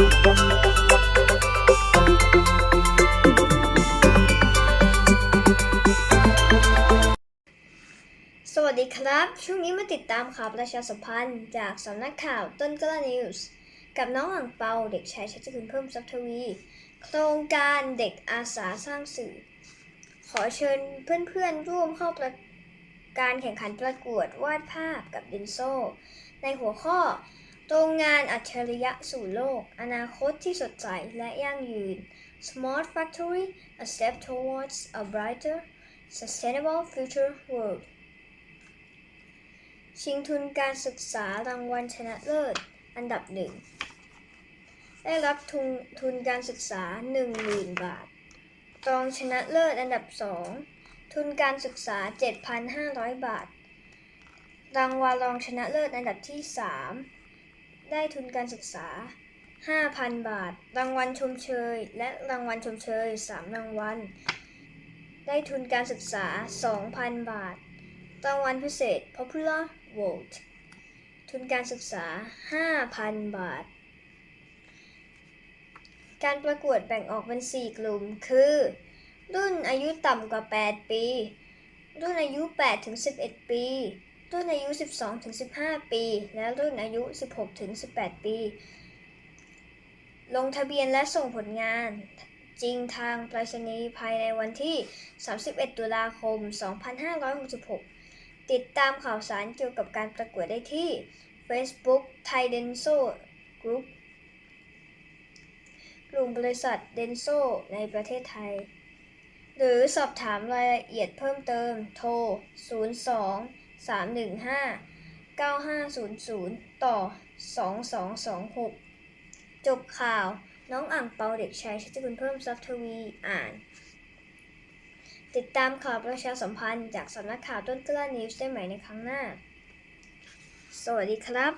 สวัสดีครับ ช่วงนี้มาติดตามข่าวประชาสัมพันธ์ จากสำนักข่าวต้นกล้านิวส์กับน้องอ่างเปาเด็กชายชัชคุณเพิ่มทรัพย์ทวี โครงการเด็กอาสาสร้างสื่อ ขอเชิญเพื่อนๆ ร่วมเข้าประการแข่งขันประกวดวาดภาพกับดินโซ ในหัวข้อ โรงงานอัจฉริยะสู่โลก อนาคตที่สดใสและยั่งยืน Smart Factory a step towards a brighter sustainable future world ชิงทุนการศึกษารางวัลชนะเลิศ อันดับหนึ่ง ได้รับทุนทุนการศึกษา 10,000 บาท รองชนะเลิศอันดับสอง ทุนการศึกษา 7,500 บาท รางวัลรองชนะเลิศอันดับที่ 3 ได้ทุนการศึกษา 5,000 บาท รางวัลชมเชย และรางวัลชมเชย 3 รางวัล ได้ทุนการศึกษา 2,000 บาท รางวัลพิเศษ Popular Vote ทุนการศึกษา 5,000 บาท การประกวดแบ่งออกเป็น 4 กลุ่ม คือ รุ่นอายุต่ำกว่า 8 ปี รุ่นอายุ 8-11 ปี รุ่นอายุ 12-15 ปี และรุ่นอายุ 16-18 ปี ลงทะเบียนและส่งผลงานจริงทางไปรษณีย์ภายในวันที่ 31 ตุลาคม 2566 ติดตามข่าวสารเกี่ยวกับการประกวดได้ที่ Facebook Thai Denso Group กลุ่มบริษัทเดนโซในประเทศไทย หรือสอบถามรายละเอียดเพิ่มเติมโทร 02 315 9500 ต่อ 2226 จบข่าว น้องอ่างเปาเด็กชายชัชกุลเพิ่มทรัพย์ทวีอ่าน ติดตามข่าวประชาสัมพันธ์จากสำนักข่าวต้นกล้านิวส์ได้ใหม่ในครั้งหน้า สวัสดีครับ